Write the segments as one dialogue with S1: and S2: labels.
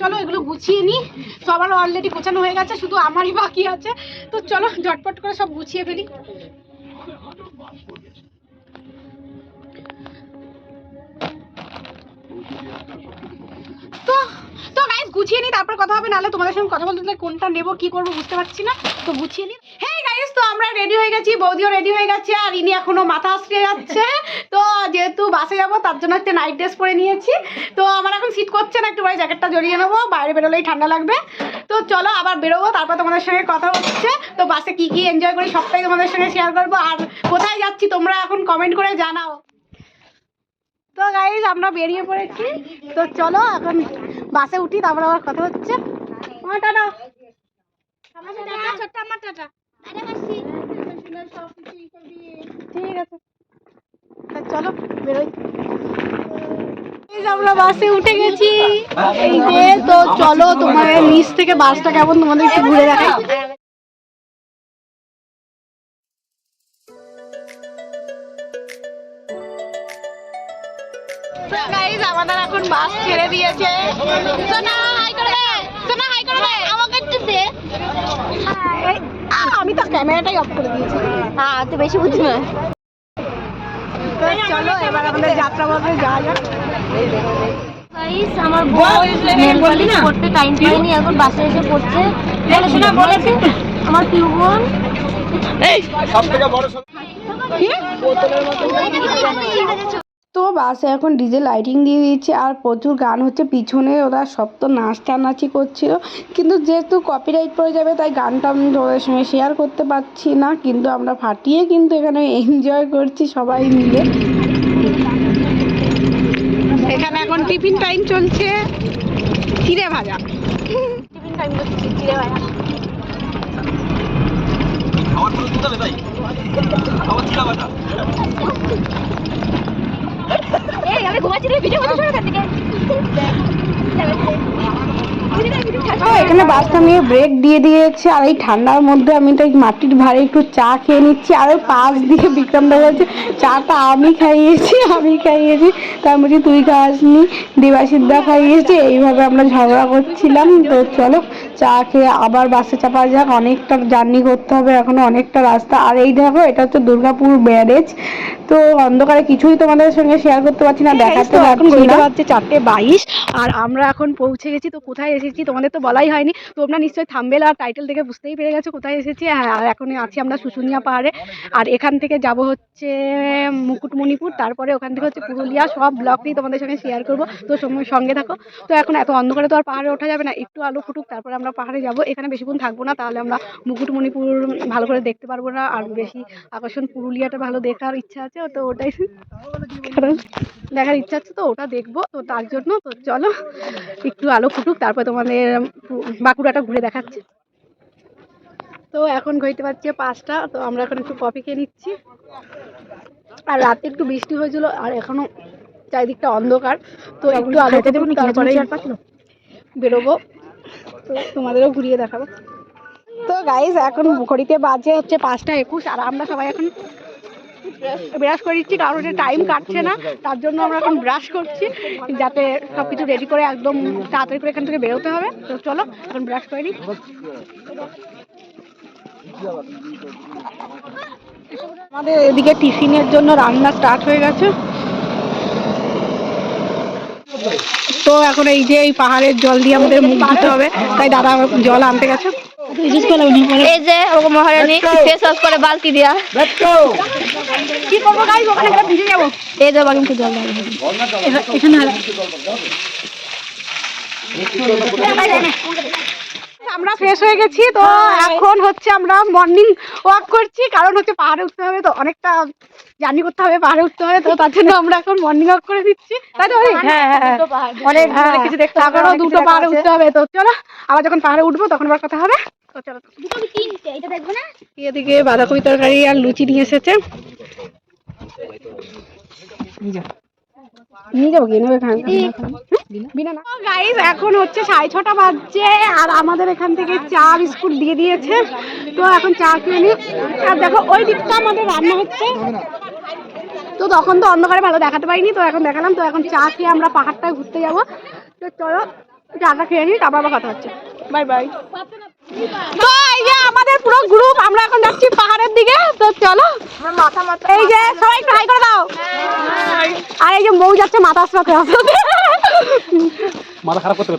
S1: চলো এগুলো গুছিয়ে নিই সবার অলরেডি গোছানো হয়ে গেছে, শুধু আমারই বাকি আছে। তো চলো, ঝটপট করে সব গুছিয়ে ফেলি। তো তো গাইস গুছিয়ে নিই তারপর কথা হবে, নাহলে তোমাদের সঙ্গে কথা বলতে কোনটা নেব, কি করব বুঝতে পারছি না। তো গুছিয়ে নিই হ্যাঁ গাইস তো আমরা রেডি হয়ে গেছি, বৌদিও রেডি হয়ে গেছে, আর ইনি এখনও মাথা আশ্রিয়ে যাচ্ছে। তো যেহেতু বাসে যাব, তার জন্য একটা নাইট ড্রেস পরে নিয়েছি। তো আমার এখন সিট করছে না, একটু জ্যাকেটটা জড়িয়ে নেব, বাইরে বেরোলেই ঠান্ডা লাগবে। তো চলো আবার বেরোবো, তারপর তোমাদের সঙ্গে কথা হচ্ছে। তো বাসে কি কি এনজয় করি সবটাই তোমাদের সঙ্গে শেয়ার করব। আর কোথায় যাচ্ছি তোমরা এখন কমেন্ট করে জানাও। তো গাইজ আমরা বেরিয়ে পড়েছি। তো চলো এখন বাসে উঠি, তারপর আবার কথা হচ্ছে। ছোট্ট আমার টাটা। ঠিক আছে। চলো বেরোই। আমরা বাসে উঠে গেছি। এই যে তো চলো তোমার নিচ থেকে বাসটা কেমন তোমাদের একটু ঘুরে দেখাই। গাইজ আমাদের এখন বাস ছেড়ে দিয়েছে। সোনা হাই করে দে সোনা হাই করে দে আমাকে একটু দে হাই। আহ, আমি তো ক্যামেরাটাই অফ করে দিয়েছি
S2: হ্যাঁ তো বেশি বুঝি না
S1: চলো এবার আমাদের যাত্রা পথে যাওয়া যাক
S2: গাইস আমার বোন নেল পলিশ করতে টাইম পাইনি এখন বাসে এসে পড়ছে বলেছে আমার বোন
S3: তো বাসে এখন ডিজে লাইটিং দিয়ে দিয়েছে আর প্রচুর গান হচ্ছে। পিছনে ওরা সব তো নাচটানাচি করছিল। কিন্তু যেহেতু কপিরাইট পড়ে যাবে তাই গানটা আমি তোমাদের সঙ্গে শেয়ার করতে পারছি না। কিন্তু আমরা ফাটিয়ে কিন্তু এখানে এনজয় করছি সবাই মিলে।
S1: এখানে এখন টিফিন টাইম চলছে। চিড়ে ভাজা।
S2: টিফিন টাইম করছি চিড়ে ভাজা। এই আমি ঘুমাচ্ছি ভিডিও করতে থেকে
S3: এখানে বাসটা নিয়ে ব্রেক দিয়ে দিয়েছে আর এই ঠান্ডার মধ্যে আমি তো এই মাটির ভারে একটু চা খেয়ে নিচ্ছি আর ওই পাশ দিয়ে বিক্রম দা বলছে চাটা আমি খাইয়েছি আমি খাইয়েছি। তার মধ্যে তুই খাসনি দেবাসিদ্ধা খাইয়েছি। এইভাবে আমরা ঝগড়া করছিলাম। তো চলো চা খেয়ে আবার বাসে চাপা যাক। অনেকটা জার্নি করতে হবে এখনও অনেকটা রাস্তা। আর এই দেখো এটা হচ্ছে দুর্গাপুর ব্যারেজ। তো অন্ধকারে কিছুই তোমাদের সঙ্গে শেয়ার করতে পারছি না দেখাতে পারছি না।
S1: চারটে বাইশ আর আমরা এখন পৌঁছে গেছি। তো কোথায় এসেছি তোমাদের তো বলাই হয়নি। তোমরা নিশ্চয়ই থাম্বেল আর টাইটেল দেখে বুঝতেই পেরে গেছো কোথায় এসেছি। হ্যাঁ আর এখন আছি আমরা শুশুনিয়া পাহাড়ে। আর এখান থেকে যাব হচ্ছে মুকুটমণিপুর তারপরে ওখান থেকে হচ্ছে পুরুলিয়া। সব ব্লগটি তোমাদের সঙ্গে শেয়ার করব। তো সময় সঙ্গে থাকো। তো এখন এত অন্ধকারে তো আর পাহাড়ে ওঠা যাবে না। একটু আলো ফুটুক তারপরে আমরা পাহাড়ে যাব। এখানে বেশিক্ষণ থাকব না তাহলে আমরা মুকুটমণিপুর ভালো করে দেখতে পারব না। আর বেশি আকর্ষণ পুরুলিয়াটা ভালো দেখার ইচ্ছা আছে তো ওটাই। কারণ দেখার ইচ্ছা আছে তো ওটা দেখব। তো তার জন্য তো চলো। একটু আলো ফুটুক তারপর তোমাদের বাঁকুড়াটা ঘুরে দেখাচ্ছি। তো এখন ঘড়িতে পারছে পাঁচটা তো আমরা এখন একটু কফি খেয়ে নিচ্ছি। আর রাতে একটু বৃষ্টি হয়েছিল আর এখনও চারিদিকটা অন্ধকার। তো একটু আলো ফুটুক তারপরে বেরোবো। তো তোমাদেরও ঘুরিয়ে দেখাবো। তো গাইজ এখন ঘড়িতে বাজে হচ্ছে পাঁচটা একুশ আর আমরা সবাই এখন ব্রাশ করে দিচ্ছি, কারণ টাইম কাটছে না। তার জন্য আমরা এখন ব্রাশ করছি, যাতে সব কিছু রেডি করে একদম তাড়াতাড়ি করে এখান থেকে বেরোতে হবে। তো চলো, এখন ব্রাশ করে নিই। আমাদের এদিকে টিফিনের জন্য রান্না স্টার্ট হয়ে গেছে। তো এখন এই যে এই পাহাড়ের জল দিয়ে আমাদের মুখ ধুতে হবে, তাই দাদা জল আনতে গেছে।
S2: এই যে ওরকম মহারানী ফেস ওয়াশ করে বালতি দিয়া।
S1: কি করব গাইজ ওখানে একটা ভিজে যাব।
S2: এই যে বাগিমকে জল দাও।
S1: এখানে আমরা ফ্রেশ হয়ে গেছি তো এখন হচ্ছে আমরা মর্নিং ওয়াক করছি কারণ হচ্ছে পাহাড়ে উঠতে হবে তো অনেকটা জার্নি করতে হবে পাহাড়ে উঠতে হবে তো তার জন্য আমরা এখন মর্নিং ওয়াক করে দিচ্ছি। তাই তো হরি?
S3: হ্যাঁ হ্যাঁ অনেক
S1: হ্যাঁ,
S3: কিছু দেখতে হবে
S1: দুটো পাহাড়ে উঠতে হবে তো চলো আবার যখন পাহাড়ে উঠবো তখন আবার কথা হবে। এদিকে বাঁধাকপি তরকারি আর লুচি নিয়ে এসেছে। নিয়ে যাব গিয়ে নেবে বিনা এখন হচ্ছে সাড়ে ছটা বাজছে আর আমাদের এখান থেকে চা বিস্কুট দিয়ে দিয়েছে। তো এখন চা খেয়ে নি। আর দেখো ওই দিকটা আমাদের রান্না হচ্ছে। তো তখন তো অন্ধকারে ভালো দেখাতে পারিনি। তো এখন দেখালাম। তো এখন চা খেয়ে আমরা পাহাড়টায় ঘুরতে যাব। তো চলো চাটা খেয়ে নিই তারপর আবার কথা হচ্ছে। Bye bye. তো এই যে আমাদের পুরো গ্রুপ আমরা এখন যাচ্ছি পাহাড়ের দিকে। তো চলো।
S3: মাথা মাথা
S1: এই যে সবাই একটু হাই করে দাও। আর এই যে মৌ যাচ্ছে মাথা আসতে
S4: মাথা খারাপ করতে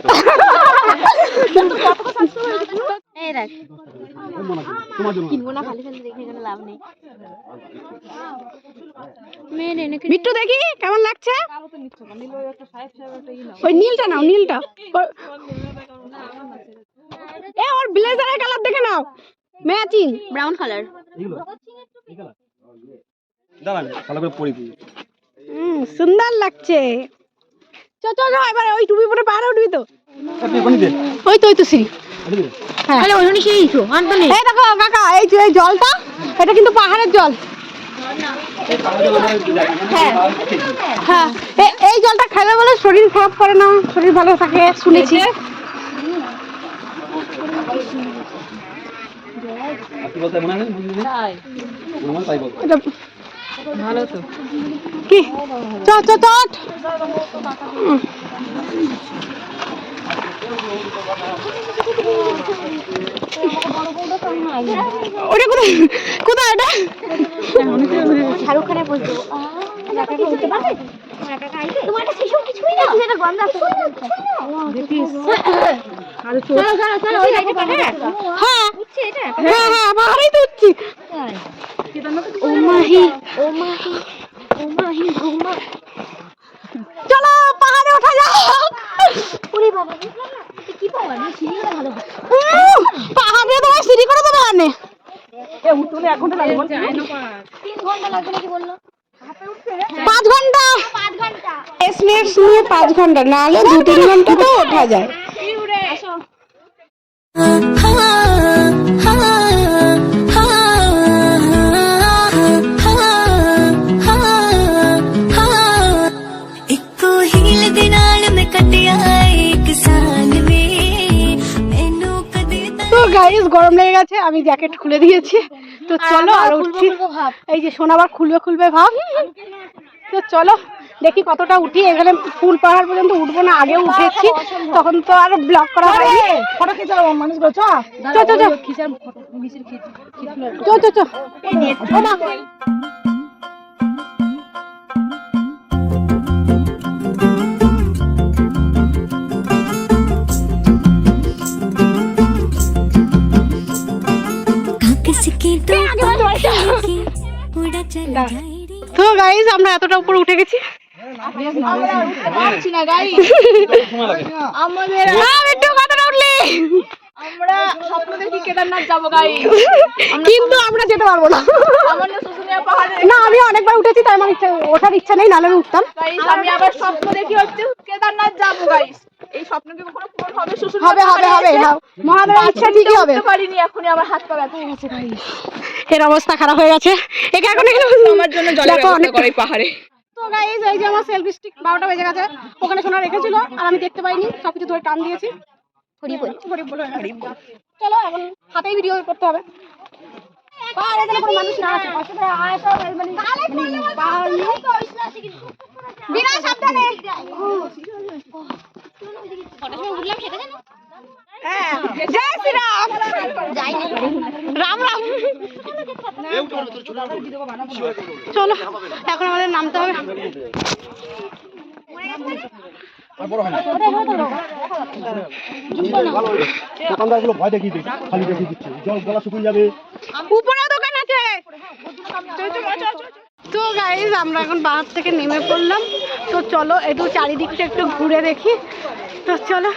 S2: দেখ।
S4: তোমার জন্য।
S2: কিনবো না খালি খালি দেখে গেলে লাভ নেই। মেয়ের এনে
S1: বিট্টু দেখি কেমন লাগছে? ওই নীলটা নাও নীলটা। এ ওর ব্লেজারের কালার দেখে নাও। ম্যাচিং
S2: ব্রাউন কালার
S4: এগুলো এগুলো দাঁড়া আমি ভালো করে দিই।
S1: হুম সুন্দর লাগছে। চ চ চ এবার ওই টুপি পরে পাহাড়ে উঠবি তো। ওই তো ওই তো সিঁড়ি। হ্যাঁ।
S2: ওই তো
S1: এই দেখো কাকা এই যে এই জলটা এটা কিন্তু পাহাড়ের জল। হ্যাঁ। এই জলটা খেলে বলে শরীর খারাপ করে না শরীর ভালো থাকে শুনেছি
S4: আর কি বলতে মনে আছে মনে নেই? মনে হয় তাই বল
S1: এটা ভালো তো কি চ চট ওটা কোথায়? কোথায় এটা?
S2: শাহরুখ খানের পোজ তোমার একটা শিশু কিছুই না। গন্ধ আছে চলো চলো চলো ওই লাইটে পাঠাবে
S1: হ্যাঁ। হ্যাঁ হ্যাঁ চলো পাহাড়ে ওঠা যাক।
S2: ওরে বাবা বুঝলাম না এটা কি পাওয়া? সিঁড়ি ভালো
S1: পাহাড়ে তোমার সিঁড়ি করে দেবে আনে
S2: তিন ঘণ্টা লাগবে নাকি বলল?
S1: পাঁচ ঘণ্টা।
S2: পাঁচ
S3: ঘণ্টা। নিয়ে পাঁচ ঘণ্টা না হলে দু তিন ঘণ্টা তো ওঠা যায়।
S1: গাইস গরম লেগে গেছে আমি জ্যাকেট খুলে দিয়েছি। তো চলো আর উঠছি। এই যে সোনাবার খুলবে খুলবে ভাব। তো চলো দেখি কতটা উঠি এখানে ফুল পাহাড় পর্যন্ত উঠবো না আগে উঠেছি তখন তো আর ব্লক করা হয়নি।
S3: ফটো খিচে মানুষ
S1: তো গাইজ আমরা এতটা উপর উঠে গেছি।
S2: আমরা স্বপ্ন দেখি কেদারনাথ যাব গাই
S1: কিন্তু আমরা যেতে পারব না
S2: না
S1: আমি অনেকবার উঠেছি তাই আমার ইচ্ছা ওঠার ইচ্ছা নেই নাহলে উঠতাম
S2: আমি আবার স্বপ্ন দেখি হচ্ছে কেদারনাথ যাব গাইস এই স্বপ্ন কি কখনো পূরণ হবে
S1: হবে হবে হবে হ্যাঁ, মহাদেবের ইচ্ছা ঠিকই হবে
S2: পারিনি এখনই আমার হাত পা ব্যথা হয়ে গেছে গাইস
S1: এর অবস্থা খারাপ হয়ে গেছে একে এখন আমার জন্য জলের ব্যবস্থা করে পাহাড়ে তো গাইজ এই যে আমার সেলফি স্টিক বারোটা বেজে গেছে ওখানে সোনা রেখেছিল আর আমি দেখতে পাইনি সবকিছু ধরে টান দিয়েছি। চলো এখন হাতেই ভিডিও করতে হবে। পাহাড়ে এখানে কোনো মানুষ না আছে সব মানে বিনা সাবধানে।
S2: উঠলাম সেটা
S1: চলো এখন আমাদের নামতে হবে।
S4: আর বড় না দোকানদারগুলো ভয় দেখিয়ে দিচ্ছে খালি দেখিয়ে দিচ্ছে। জল গলা শুকিয়ে যাবে।
S1: উপরেও দোকান আছে। তো গাইজ আমরা এখন পাহাড় থেকে নেমে পড়লাম। তো চলো একটু চারিদিকটা একটু ঘুরে দেখি। তো চলো।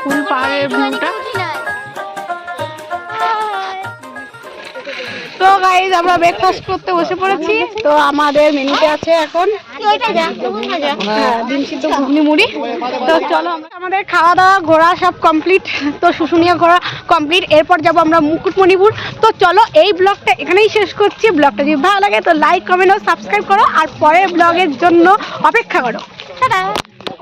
S1: ফুল পাহাড়ের ভিউটা। তো গাইজ আমরা ব্রেকফাস্ট করতে বসে পড়েছি। তো আমাদের মেনুতে আছে এখন হ্যাঁ তো চলো আমাদের খাওয়া দাওয়া ঘোরা সব কমপ্লিট তো শুশুনিয়া ঘোরা কমপ্লিট এরপর যাব আমরা মুকুটমণিপুর। তো চলো এই ব্লগটা এখানেই শেষ করছি। ব্লগটা যদি ভালো লাগে তো লাইক কমেন্ট ও সাবস্ক্রাইব করো। আর পরের ব্লগের জন্য অপেক্ষা করো।